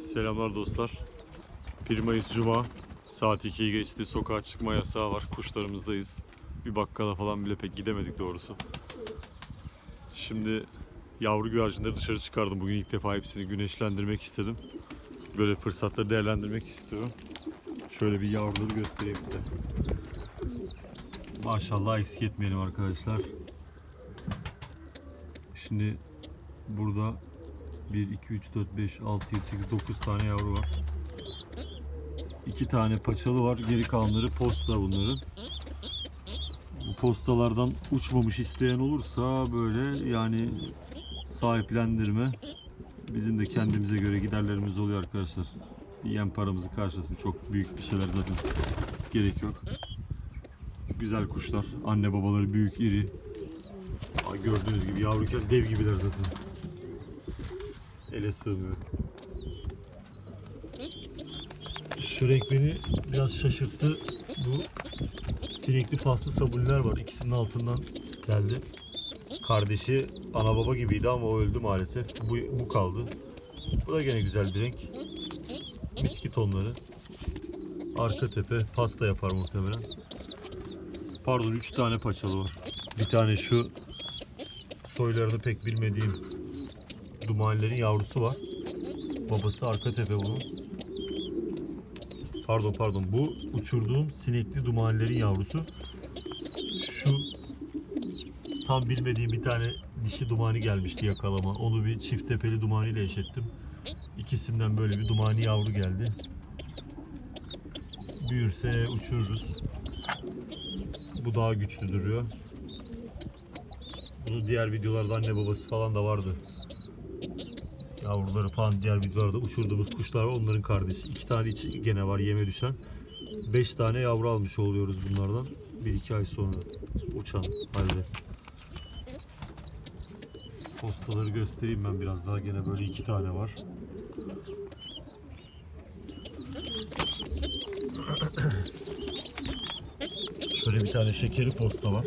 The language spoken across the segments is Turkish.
Selamlar dostlar. 1 Mayıs Cuma. Saat 2'yi geçti. Sokağa çıkma yasağı var. Kuşlarımızdayız. Bir bakkala falan bile pek gidemedik doğrusu. Şimdi yavru güvercinleri dışarı çıkardım. Bugün ilk defa hepsini güneşlendirmek istedim. Böyle fırsatları değerlendirmek istiyorum. Şöyle bir yavruları göstereyim size. Maşallah eksik etmeyelim arkadaşlar. Şimdi burada 1, 2, 3, 4, 5, 6, 7, 8, 9 tane yavru var. 2 tane paçalı var. Geri kalanları posta bunların. Bu postalardan uçmamış isteyen olursa böyle yani sahiplendirme bizim de kendimize göre giderlerimiz oluyor arkadaşlar. Yem paramızı karşılasın. Çok büyük bir şeyler zaten gerek yok. Güzel kuşlar. Anne babaları büyük, iri. Gördüğünüz gibi yavruyken dev gibiler zaten. Ele sığmıyor. Şu renk beni biraz şaşırttı. Bu sinekli paslı sabunlar var. İkisinin altından geldi. Kardeşi ana baba gibiydi ama o öldü maalesef. Bu, bu kaldı. Bu da gene güzel bir renk. Miski tonları. Arka tepe pasta yapar muhtemelen. Pardon 3 tane paçalı var. Bir tane şu soylarını pek bilmediğim Dumanilerin yavrusu var. Babası arka tepe bunun. Pardon pardon bu uçurduğum sinekli dumanilerin yavrusu. Şu tam bilmediğim bir tane dişi dumani gelmişti yakalama. Onu bir çift tepeli dumani ile eşittim. İkisinden böyle bir dumani yavru geldi. Büyürse uçururuz. Bu daha güçlü duruyor. Bunu diğer videolarda anne babası falan da vardı yavruları falan diğer videolarda uçurduğumuz kuşlar. Onların kardeşi. İki tane içi gene var yeme düşen. Beş tane yavru almış oluyoruz bunlardan. Bir iki ay sonra uçan halde. Postaları göstereyim ben biraz daha. Gene böyle iki tane var. Şöyle bir tane şekeri posta var.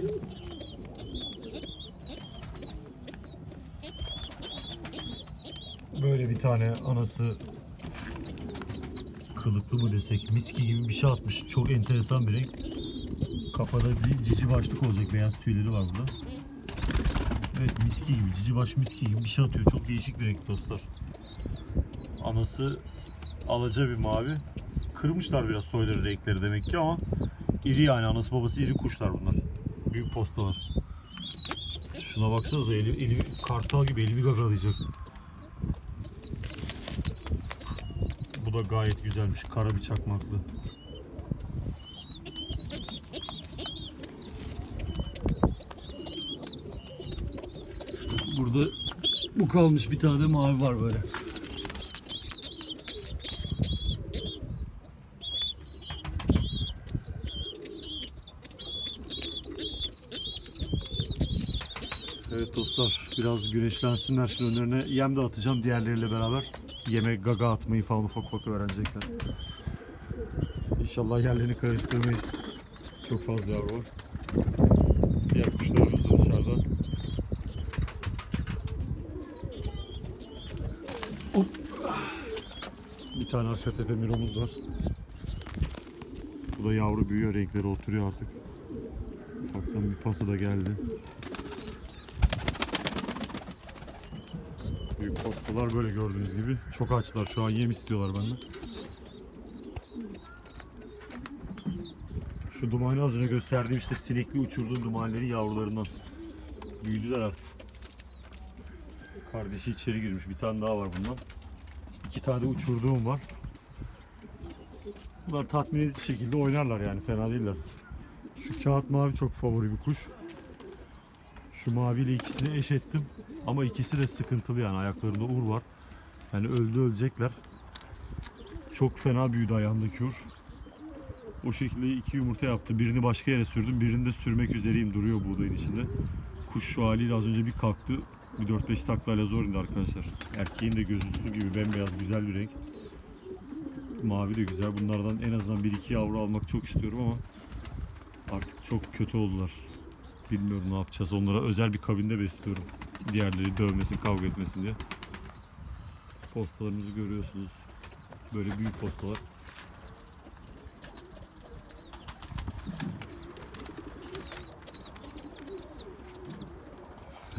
Böyle bir tane anası kılıklı mı desek miski gibi bir şey atmış. Çok enteresan bir renk. Kafada bir cici başlık olacak. Beyaz tüyleri var burada. Evet miski gibi, cici baş miski gibi bir şey atıyor. Çok değişik bir renk dostlar. Anası alaca bir mavi. Kırmışlar biraz soyları renkleri demek ki ama iri yani anası babası iri kuşlar bunlar. Büyük postalar. Şuna baksanıza eli, eli kartal gibi elimi gagalayacak. Bu da gayet güzelmiş. Kara bir çakmaklı. Burada bu kalmış bir tane mavi var böyle. Evet dostlar biraz güneşlensinler şimdi önlerine yem de atacağım diğerleriyle beraber. Yeme gaga atmayı falan ufak ufak öğrenecekler. İnşallah yerlerini karıştırmayız. Çok fazla yavru var. Diğer kuşlarımız da dışarıda. Hop. Bir tane arka tepe miromuz var. Bu da yavru büyüyor, renkleri oturuyor artık. Ufaktan bir pası da geldi. Büyük postalar böyle gördüğünüz gibi. Çok açlar şu an yem istiyorlar benden. Şu dumanı az önce gösterdiğim işte sinekli uçurduğum dumanların yavrularından. Büyüdüler artık. Kardeşi içeri girmiş. Bir tane daha var bundan. İki tane uçurduğum var. Bunlar tatmin edici şekilde oynarlar yani fena değiller. Şu kağıt mavi çok favori bir kuş. Şu maviyle ikisini eş ettim. Ama ikisi de sıkıntılı yani ayaklarında ur var. Yani öldü ölecekler. Çok fena büyüdü ayağındaki ur. O şekilde iki yumurta yaptı. Birini başka yere sürdüm. Birini de sürmek üzereyim duruyor buğdayın içinde. Kuş şu haliyle az önce bir kalktı. Bir 4-5 taklayla zor indi arkadaşlar. Erkeğin de gözü su gibi bembeyaz güzel bir renk. Mavi de güzel. Bunlardan en azından 1-2 yavru almak çok istiyorum ama artık çok kötü oldular. Bilmiyorum ne yapacağız. Onlara özel bir kabinde besliyorum. Diğerleri dövmesin, kavga etmesin diye. Postalarımızı görüyorsunuz. Böyle büyük postalar.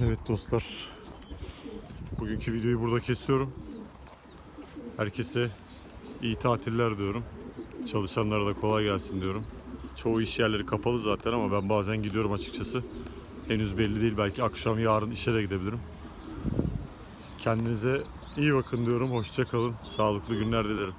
Evet dostlar. Bugünkü videoyu burada kesiyorum. Herkese iyi tatiller diyorum. Çalışanlara da kolay gelsin diyorum. Çoğu iş yerleri kapalı zaten ama ben bazen gidiyorum açıkçası. Henüz belli değil. Belki akşam yarın işe de gidebilirim. Kendinize iyi bakın diyorum. Hoşça kalın. Sağlıklı günler dilerim.